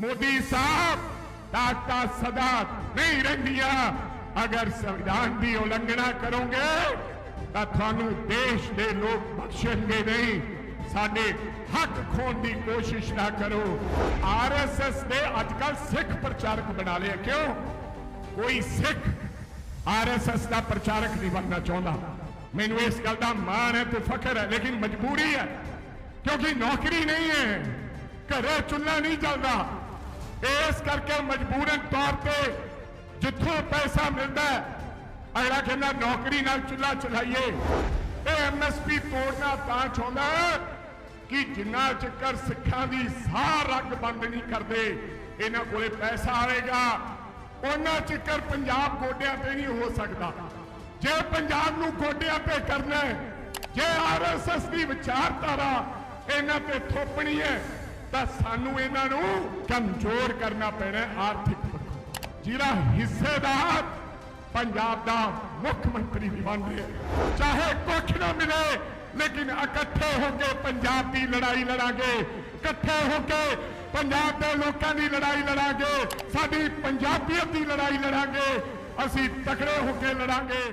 ਮੋਦੀ ਸਾਹਿਬ ਤਾਕਤਾਂ ਸਦਾ ਨਹੀਂ ਰਹਿੰਦੀਆਂ ਅਗਰ ਸੰਵਿਧਾਨ ਦੀ ਉਲੰਘਣਾ ਕਰੋਗੇ ਤਾਂ ਤੁਹਾਨੂੰ ਦੇਸ਼ ਦੇ ਲੋਕ ਬਖਸ਼ਣਗੇ ਨਹੀਂ ਸਾਡੇ ਹੱਕ ਖੋਣ ਦੀ ਕੋਸ਼ਿਸ਼ ਨਾ ਕਰੋ ਆਰਐਸਐਸ ਦੇ ਅੱਜਕੱਲ ਸਿੱਖ ਪ੍ਰਚਾਰਕ ਬਣਾ ਲਿਆ ਕਿਉਂ ਕੋਈ ਸਿੱਖ ਆਰਐਸਐਸ ਦਾ ਪ੍ਰਚਾਰਕ ਨਹੀਂ ਬਣਨਾ ਚਾਹੁੰਦਾ ਮੈਨੂੰ ਇਸ ਗੱਲ ਦਾ ਮਾਣ ਹੈ ਤੇ ਫਖਰ ਹੈ ਲੇਕਿਨ ਮਜਬੂਰੀ ਹੈ ਕਿਉਂਕਿ ਨੌਕਰੀ ਨਹੀਂ ਹੈ ਘਰੇ ਚੁੱਲ੍ਹਾ ਨਹੀਂ ਚੱਲਦਾ ਇਸ ਕਰਕੇ ਮਜਬੂਰਨ ਤੌਰ ਤੇ ਜਿੱਥੋਂ ਪੈਸਾ ਮਿਲਦਾ ਅਗਲਾ ਕਹਿੰਦਾ, ਨੌਕਰੀ ਨਾਲ ਚੁੱਲ੍ਹਾ ਚਲਾਈਏ। ਇਹ ਐਮਐਸਪੀ ਤੋੜਨਾ ਤਾਂ ਚਾਹੁੰਦਾ ਕਿ ਜਿੰਨਾ ਚੱਕਰ ਸਿੱਖਾਂ ਦੀ ਸਾਹ ਰੱਗ ਬੰਦ ਨਹੀਂ ਕਰਦੇ, ਇਹਨਾਂ ਕੋਲੇ ਪੈਸਾ ਆਏਗਾ ਉਹਨਾਂ ਚੱਕਰ ਪੰਜਾਬ ਗੋਡਿਆਂ ਤੇ ਨਹੀਂ ਹੋ ਸਕਦਾ। ਜੇ ਪੰਜਾਬ ਨੂੰ ਗੋਡਿਆਂ ਤੇ ਕਰਨਾ ਹੈ, ਜੇ ਆਰਐਸਐਸ ਦੀ ਵਿਚਾਰਧਾਰਾ ਇਹਨਾਂ ਤੇ ਥੋਪਣੀ ਹੈ ਤਾਂ ਸਾਨੂੰ ਇਹਨਾਂ ਨੂੰ ਕਮਜ਼ੋਰ ਕਰਨਾ ਪੈਣਾ ਹੈ ਆਰਥਿਕ ਪੱਖੋਂ। ਜਿਹੜਾ ਹਿੱਸੇਦਾਰ ਪੰਜਾਬ ਦਾ ਮੁੱਖ ਮੰਤਰੀ ਵੀ ਬਣ ਰਿਹਾ ਚਾਹੇ ਕੁਛ ਨਾ ਮਿਲੇ, ਲੇਕਿਨ ਇਕੱਠੇ ਹੋ ਕੇ ਪੰਜਾਬ ਦੀ ਲੜਾਈ ਲੜਾਂਗੇ। ਇਕੱਠੇ ਹੋ ਕੇ ਪੰਜਾਬ ਦੇ ਲੋਕਾਂ ਦੀ ਲੜਾਈ ਲੜਾਂਗੇ। ਸਾਡੀ ਪੰਜਾਬੀਅਤ ਦੀ ਲੜਾਈ ਲੜਾਂਗੇ। ਅਸੀਂ ਤਕੜੇ ਹੋ ਕੇ ਲੜਾਂਗੇ।